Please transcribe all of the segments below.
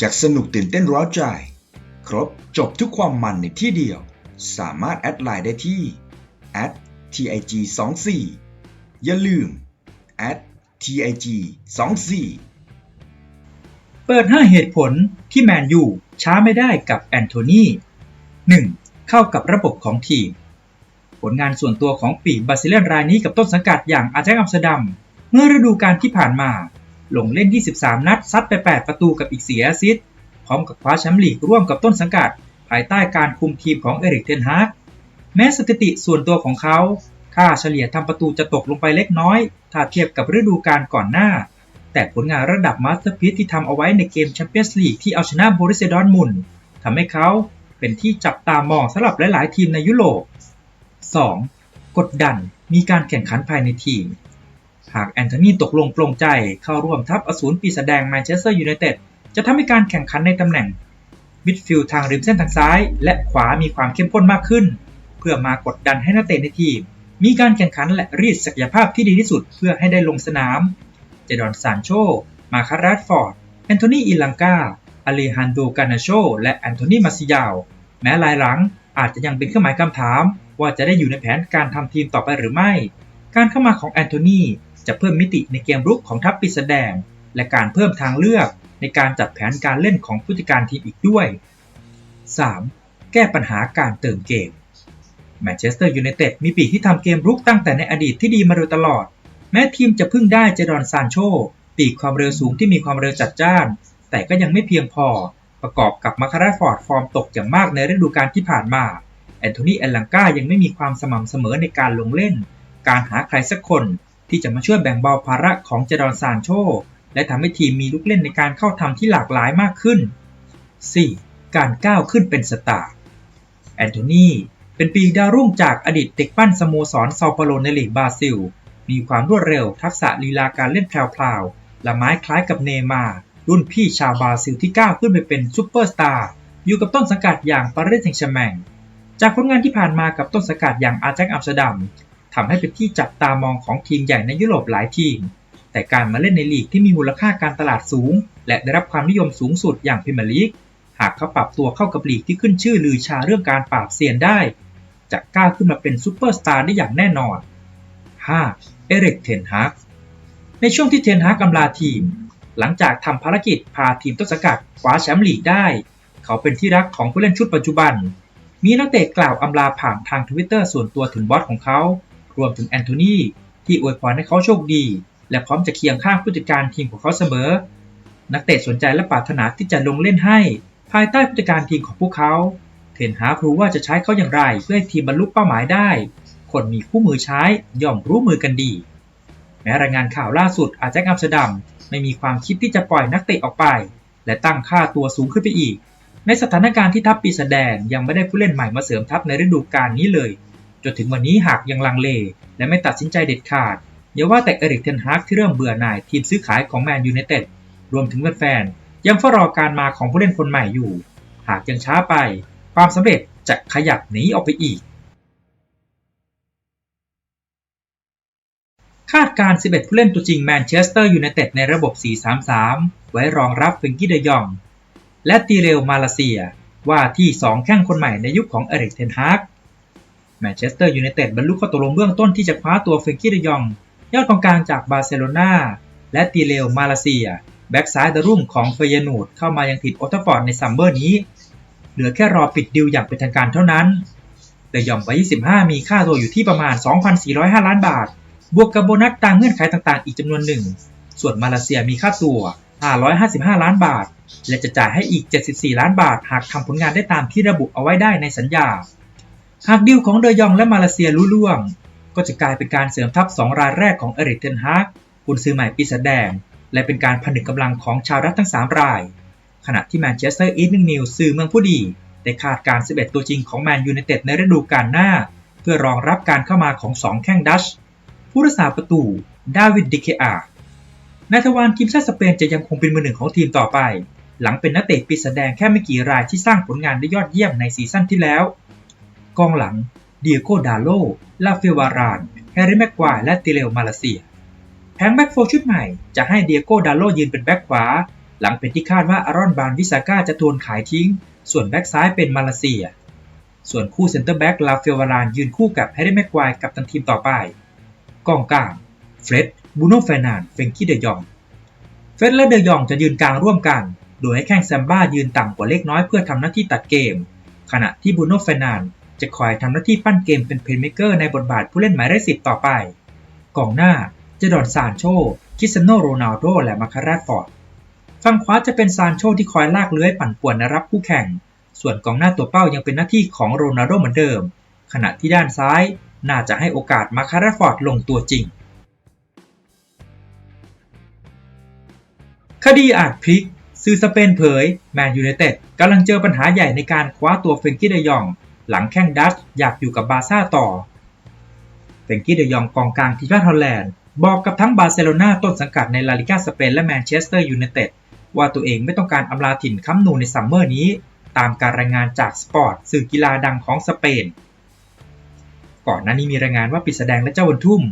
จากสนุกตื่นเต้นร้าวใจ ครบจบทุกความมันในที่เดียว สามารถแอดไลน์ได้ที่ @tig 2 4อย่าลืม @tig 2 4เปิด 5 เหตุผลที่แมนยูช้าไม่ได้กับแอนโทนี 1. เข้ากับระบบของทีม ผลงานส่วนตัวของปีกบาซิเลียนรายนี้กับต้นสังกัดอย่างอาแจ็คอัมสเตอร์ดัม เมื่อฤดูกาลที่ผ่านมา ลงเล่น 23 นัด ซัดไป 8 ประตูกับอีก4แอสซิสพร้อมกับคว้าแชมป์ลีกร่วมกับต้นสังกัด ภายใต้การคุมทีมของเอริกเทนฮากแม้สถิติส่วนตัวของเขา ค่าเฉลี่ยทำประตูจะตกลงไปเล็กน้อย ถ้าเทียบกับฤดูกาลก่อนหน้า แต่ผลงานระดับมาสเตอร์พีซที่ทำเอาไว้ในเกมแชมเปี้ยนส์ลีกที่เอาชนะโบริเซดอร์ทมุนทำให้เขาเป็นที่จับตามองสำหรับหลาย ๆ ทีมในยุโรป 2. กดดันมีการแข่งขันภายในทีม หากแอนโทนีตกลงปลงใจเข้าร่วมทัพอสูรปีศาจแดงแมนเชสเตอร์ยูไนเต็ดจะทำให้การแข่งขันในตำแหน่งมิดฟิลด์ทางริมเส้นทางซ้าย และขวามีความเข้มข้นมากขึ้น เพื่อมากดดันให้นักเตะในทีม มีการแข่งขันและรีดศักยภาพที่ดีที่สุดเพื่อให้ได้ลงสนาม เจดอนซานโช มาคารัสฟอร์ด แอนโทนีอิลังกาอเลฮันโดกานาโช และแอนโทนีมาซิยาว แม้รายหลังอาจจะยังเป็นเครื่องหมายคำถาม ว่าจะได้อยู่ในแผนการทำทีมต่อไปหรือไม่ การเข้ามาของแอนโทนี จะเพิ่มมิติในเกมรุกของทัพปีศาจแดง และการเพิ่มทางเลือกในการจัดแผนการเล่นของผู้จัดการทีมอีกด้วย 3. แก้ปัญหาการเติมเกมแมนเชสเตอร์ยูไนเต็ดมีปีกที่ทำเกมรุกตั้งแต่ในอดีตที่ดีมาโดยตลอด แม้ทีมจะพึ่งได้เจดอนซานโช ปีกความเร็วสูงที่มีความเร็วจัดจ้าน แต่ก็ยังไม่เพียงพอ ประกอบกับมาคาราฟอร์ดฟอร์มตกอย่างมากในฤดูกาลที่ผ่านมา แอนโทนีแอลลังกายังไม่มีความสม่ำเสมอในการลงเล่น การหาใครสักคน ที่จะมาช่วยแบ่งเบาภาระของเจดอนซานโช และทำให้ทีมมีลูกเล่นในการเข้าทำที่หลากหลายมากขึ้น 4. การก้าวขึ้นเป็นสตาร์แอนโทนีเป็นปีดาวรุ่งจากอดีตเด็กปั้นสโมสรเซาเปโลในลีกบราซิล มีความรวดเร็วทักษะลีลาการเล่นแพรวๆและไม้คล้ายกับเนมาร์รุ่นพี่ชาวบราซิลที่ก้าวขึ้นไปเป็นซูเปอร์สตาร์อยู่กับต้นสังกัดอย่างปารีสแซงต์แชร์แมงจากผลงานที่ผ่านมากับต้นสังกัดอย่างอาแจ็คอัมสเตอร์ดัม ทำให้เป็นที่จับตามองของทีมใหญ่ในยุโรปหลายทีม แต่การมาเล่นในลีกที่มีมูลค่าการตลาดสูง และได้รับความนิยมสูงสุดอย่างพรีเมียร์ลีก หากเขาปรับตัวเข้ากับลีกที่ขึ้นชื่อลือชาเรื่องการปราบเซียนได้ จะก้าวขึ้นมาเป็นซูเปอร์สตาร์ได้อย่างแน่นอน 5. เอริกเทนฮากในช่วงที่เทนฮากอำลาทีม หลังจากทำภารกิจพาทีมต้นสังกัดคว้าแชมป์ลีกได้ เขาเป็นที่รักของผู้เล่นชุดปัจจุบัน มีนักเตะกล่าวอำลาผ่านทางทวิตเตอร์ส่วนตัวถึงบอสของเขา รวมถึงแอนโทนีที่อวยพรให้เขาโชคดี และพร้อมจะเคียงข้างผู้จัดการทีมของเขาเสมอ นักเตะสนใจและปรารถนาที่จะลงเล่นให้ ภายใต้ผู้จัดการทีมของพวกเขา เทนฮากรู้ว่าจะใช้เขาอย่างไรเพื่อให้ทีมบรรลุเป้าหมายได้ คนมีคู่มือใช้ย่อมรู้มือกันดี แม้รายงานข่าวล่าสุดอาจจะอัมสเตอร์ดัมไม่มีความคิดที่จะปล่อยนักเตะออกไป และตั้งค่าตัวสูงขึ้นไปอีก ในสถานการณ์ที่ทัพปีศาจแดงยังไม่ได้ผู้เล่นใหม่มาเสริมทัพในฤดูกาลนี้เลย จนถึงวันนี้หากยังลังเล และไม่ตัดสินใจเด็ดขาดอย่าว่าแต่เอริกเทนฮากที่เริ่มเบื่อหน่ายทีมซื้อขายของแมนยูไนเต็ดรวมถึงแฟนๆยังเฝ้ารอการมาของผู้เล่นคนใหม่อยู่ หากยังช้าไป ความสำเร็จจะขยับหนีออกไปอีก คาดการ 11 ผู้เล่นตัวจริงแมนเชสเตอร์ยูไนเต็ดในระบบ 4-3-3 ไว้รองรับเฟงกี้เดยอง และตีเรลมาเลเซีย ว่าที่ 2 แข้งคนใหม่ในยุคของเอริกเทนฮาก แมนเชสเตอร์ยูไนเต็ดบรรลุข้อตกลงเบื้องต้นที่จะคว้าตัวเฟงกี้เดยอง ยอดกองกลางจากบาร์เซโลนาและตีเรลมาเลเซีย แบ็กซ้ายดารุ่งของเฟยนูดเข้ามายังถิ่นโอตฟอร์ดในซัมเมอร์นี้ เหลือแค่รอปิดดิวอย่างเป็นทางการเท่านั้นเดยองวัย25 มีค่าตัวอยู่ที่ประมาณ 2,405 ล้านบาท บวกกับโบนัสตามเงื่อนไขต่างๆ อีกจำนวนหนึ่ง ส่วนมาเลเซียมีค่าตัว 555 ล้านบาท และจะจ่ายให้อีก 74 ล้านบาท หากทำผลงานได้ตามที่ระบุเอาไว้ได้ในสัญญา หากดิวของเดยองและมาเลเซียลุล่วง ก็จะกลายเป็นการเสริมทัพ 2 รายแรกของเอริกเทนฮากกุนซือใหม่ปีศาจแดง และเป็นการผนึกกำลังของชาวรัฐทั้ง 3 ราย ขณะที่แมนเชสเตอร์อีฟนิงนิวสื่อเมืองผู้ดีได้คาดการ 11 ตัวจริงของแมนยูไนเต็ดในฤดูกาลหน้า เพื่อรองรับการเข้ามาของ 2 แข้งดัชผู้รักษาประตูดาวิดดิเคอานาทวานทีมชาติสเปนจะยังคงเป็นมือหนึ่งของทีมต่อไป หลังเป็นนักเตะปีศาจแดงแค่ไม่กี่รายที่สร้างผลงานได้ยอดเยี่ยมในซีซั่นที่แล้ว กองหลัง เดียโกดาโล ลาเฟวาราน แฮร์รี่แม็กควายและติเลวมาเลเซีย แผงแบ็กโฟชุดใหม่จะให้เดียโกดาโลยืนเป็นแบ็กขวา หลังเป็นที่คาดว่าอารอนบานวิสาก้าจะทวนขายทิ้ง ส่วนแบ็กซ้ายเป็นมาเลเซีย ส่วนคู่เซนเตอร์แบ็กลาเฟลวารานยืนคู่กับแฮร์รี่แม็กควายกับตันทีมต่อไป กองกลาง เฟร็ด บูโน่เฟนาน เฟงกี้เดยอง เฟร็ดและเดยองจะยืนกลางร่วมกัน โดยให้แข้งแซมบ้ายืนต่ำกว่าเล็กน้อยเพื่อทำหน้าที่ตัดเกมขณะที่บูโน่เฟนาน จะคอยทำหน้าที่ปั้นเกมเป็นเพลย์เมเกอร์ในบทบาทผู้เล่นหมายเลขสิบต่อไป กองหน้าจะดอนซานโช คิสเซโนโรนัลโด และมาคาราฟอร์ด ฝั่งขวาจะเป็นซานโชที่คอยลากเลื้อยปั่นป่วนนรับคู่แข่ง ส่วนกองหน้าตัวเป้ายังเป็นหน้าที่ของโรนัลโดเหมือนเดิม ขณะที่ด้านซ้ายน่าจะให้โอกาสมาคาราฟอร์ดลงตัวจริง คดีอาจพลิกสื่อสเปนเผย แมนยูไนเต็ดกำลังเจอปัญหาใหญ่ในการคว้าตัวเฟรงกี้เดยอง หลังแข้งดัตช์อยากอยู่กับบาร์ซ่าต่อเฟรงกี้เดยองกองกลางทีมชาติฮอลแลนด์ บอกกับทั้งบาร์เซโลนาต้นสังกัดในลาลิกาสเปนและแมนเชสเตอร์ยูไนเต็ดว่าตัวเองไม่ต้องการอำลาถิ่นค้ำนูในซัมเมอร์นี้ ตามการรายงานจากสปอร์ตสื่อกีฬาดังของสเปน ก่อนหน้านี้มีรายงานว่าปิดแสดงและเจ้าวันทุ่ม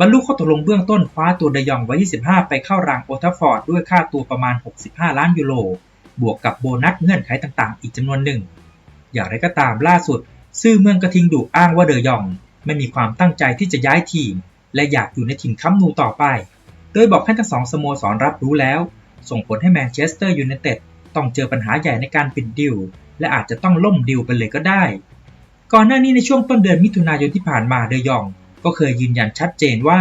บรรลุข้อตกลงเบื้องต้นคว้าตัวเดยองไว้ 25 ไปเข้ารางโอทัฟฟอร์ดด้วยค่าตัวประมาณ 65 ล้านยูโรบวกกับโบนัสเงื่อนไขต่างๆ อีกจำนวนหนึ่ง อย่างไรก็ตามล่าสุด ซื่อเมืองกระทิงดุอ้างว่าเดยอง ไม่มีความตั้งใจที่จะย้ายทีม และอยากอยู่ในถิ่นค้ำนูต่อไป โดยบอกให้ทั้งสองสโมสรรับรู้แล้ว ส่งผลให้แมนเชสเตอร์ยูไนเต็ดต้องเจอปัญหาใหญ่ในการปิดดิว และอาจจะต้องล่มดิวไปเลยก็ได้ ก่อนหน้านี้ในช่วงต้นเดือนมิถุนายนที่ผ่านมาเดยอง ก็เคยยืนยันชัดเจนว่า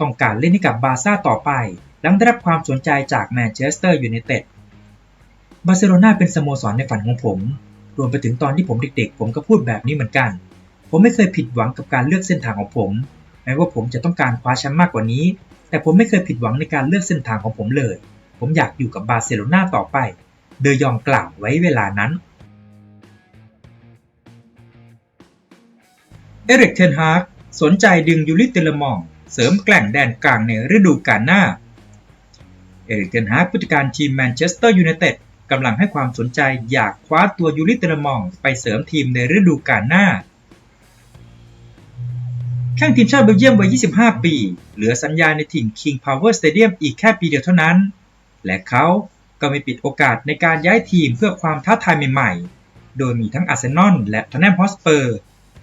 ต้องการเล่นให้กับบาซ่าต่อไป หลังได้รับความสนใจจากแมนเชสเตอร์ยูไนเต็ดบาร์เซโลนาเป็นสโมสรในฝันของผม รวมไปถึงตอนที่ผมเด็กๆ ผมก็พูดแบบนี้เหมือนกัน ผมไม่เคยผิดหวังกับการเลือกเส้นทางของผม แม้ว่าผมจะต้องการคว้าแชมป์มากกว่านี้ แต่ผมไม่เคยผิดหวังในการเลือกเส้นทางของผมเลย ผมอยากอยู่กับบาร์เซโลนาต่อไป เดยองกล่าวไว้เวลานั้น เอริกเทนฮากสนใจดึงยูริเตเลมอง เสริมแกล่งแดนกลางในฤดูกาลหน้า เอริกเทนฮากผู้จัดการทีมแมนเชสเตอร์ยูไนเต็ด กำลังให้ความสนใจอยากคว้าตัวยูริเตเลมองไปเสริมทีมในฤดูกาลหน้า แข้งทีมชาติเบลเยียมวัย 25 ปี เหลือสัญญาในถิ่น King Power Stadium อีกแค่ปีเดียวเท่านั้น และเขาก็ไม่ปิดโอกาสในการย้ายทีมเพื่อความท้าทายใหม่ๆ โดยมีทั้งอาร์เซนอลและทอนแนมฮอสเปอร์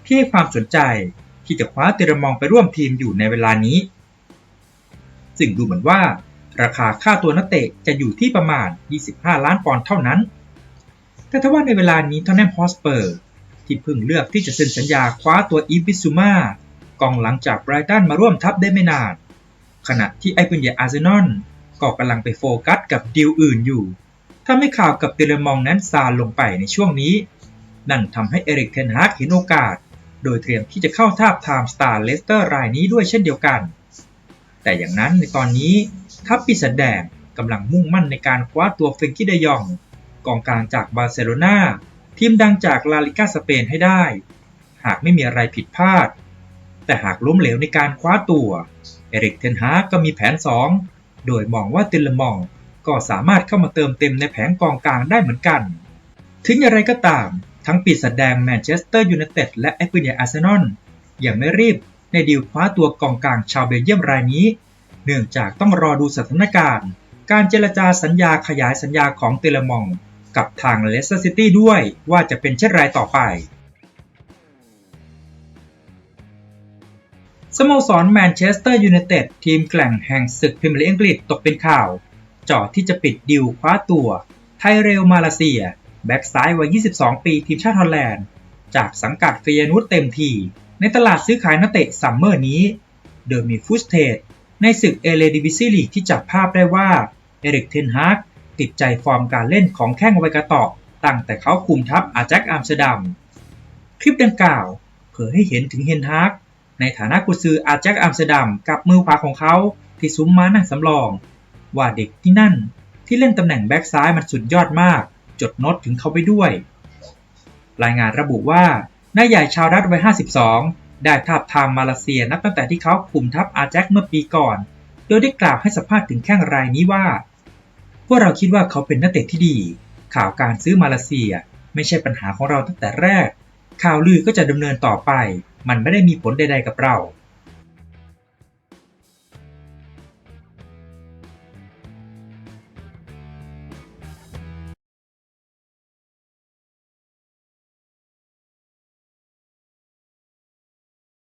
ที่ให้ความสนใจที่จะคว้าเตเรมองไปร่วมทีมอยู่ในเวลานี้ ซึ่งดูเหมือนว่า ราคาค่าตัวนักเตะจะอยู่ที่ประมาณ 25 ล้านปอนด์เท่านั้น แต่ถ้าว่าในเวลานี้ทอนแนมฮอสเปอร์ที่เพิ่งเลือกที่จะเซ็นสัญญาคว้าตัวอีบิซูมากองหลังจากไบรตันมาร่วมทัพได้ไม่นาน ขณะที่ไอปุนเยอาร์เซนอลก็กำลังไปโฟกัสกับดีลอื่นอยู่ถ้าไม่ข่าวกับเตเลมองนั้นซาลงไปในช่วงนี้ นั่นทำให้เอริกเทนฮากเห็นโอกาส โดยเตรียมที่จะเข้าทาบทามสตาร์เลสเตอร์รายนี้ด้วยเช่นเดียวกัน แต่อย่างนั้นในตอนนี้ทัพปีศาจแดงกำลังมุ่งมั่นในการคว้าตัวเฟรงกี้เดยอง กองกลางจากบาร์เซโลนาทีมดังจากลาลิกาสเปนให้ได้ หากไม่มีอะไรผิดพลาด แต่หากล้มเหลวในการคว้าตัวเอริกเทนฮากก็มีแผน 2 โดยมองว่าเตลมองก็สามารถเข้ามาเติมเต็มในแผงกองกลางได้เหมือนกัน ถึงอย่างไรก็ตาม ทั้งปีศาจแดงแมนเชสเตอร์ยูไนเต็ดและแอควิเนียอาร์เซนอลยังไม่รีบในดีลคว้าตัวกองกลางชาวเบลเยียมรายนี้ เนื่องจากต้องรอดูสถานการณ์ การเจรจาสัญญาขยายสัญญาของเตเลมอง กับทางเลสเตอร์ซิตี้ด้วยว่าจะเป็นเช่นไรต่อไป สโมสรแมนเชสเตอร์ยูไนเต็ดทีมแกล่งแห่งศึกพรีเมียร์ลีกอังกฤษตกเป็นข่าวจอดที่จะปิดดิวคว้าตัวไทเรลมาเลเซีย แบ็กซ้ายวัย 22 ปีทีมชาติฮอลแลนด์ จากสังกัดเฟียนุสเต็มที ในตลาดซื้อขายนักเตะซัมเมอร์นี้ โดยมีฟุตเทด ในศึกเอเลดิวิซีลีกที่จับภาพได้ว่า เอริกเทนฮากติดใจฟอร์มการเล่นของแข้งไวกาตอกตั้งแต่เขาคุมทัพอาแจ็คอัมสเตอร์ดัม คลิปดังกล่าว เผยให้เห็นถึงเฮนฮากในฐานะกุซืออาแจ็คอัมสเตอร์ดัมกับมือขวาของเขาที่ซุ้มม้านั่งสำรอง ว่าเด็กที่นั่นที่เล่นตำแหน่งแบ็กซ้ายมันสุดยอดมาก จดโน้ตถึงเขาไปด้วย รายงานระบุว่านายใหญ่ชาวรัฐวัย 52 ได้ทาบทามมาเลเซียนับตั้งแต่ที่เขาคุมทัพอาแจ็คเมื่อปีก่อน โดยได้กล่าวให้สัมภาษณ์ถึงแข้งรายนี้ว่า พวกเราคิดว่าเขาเป็นนักเตะที่ดี ข่าวการซื้อมาเลเซีย ไม่ใช่ปัญหาของเราตั้งแต่แรก ข่าวลือก็จะดำเนินต่อไป มันไม่ได้มีผลใด ๆ กับเรา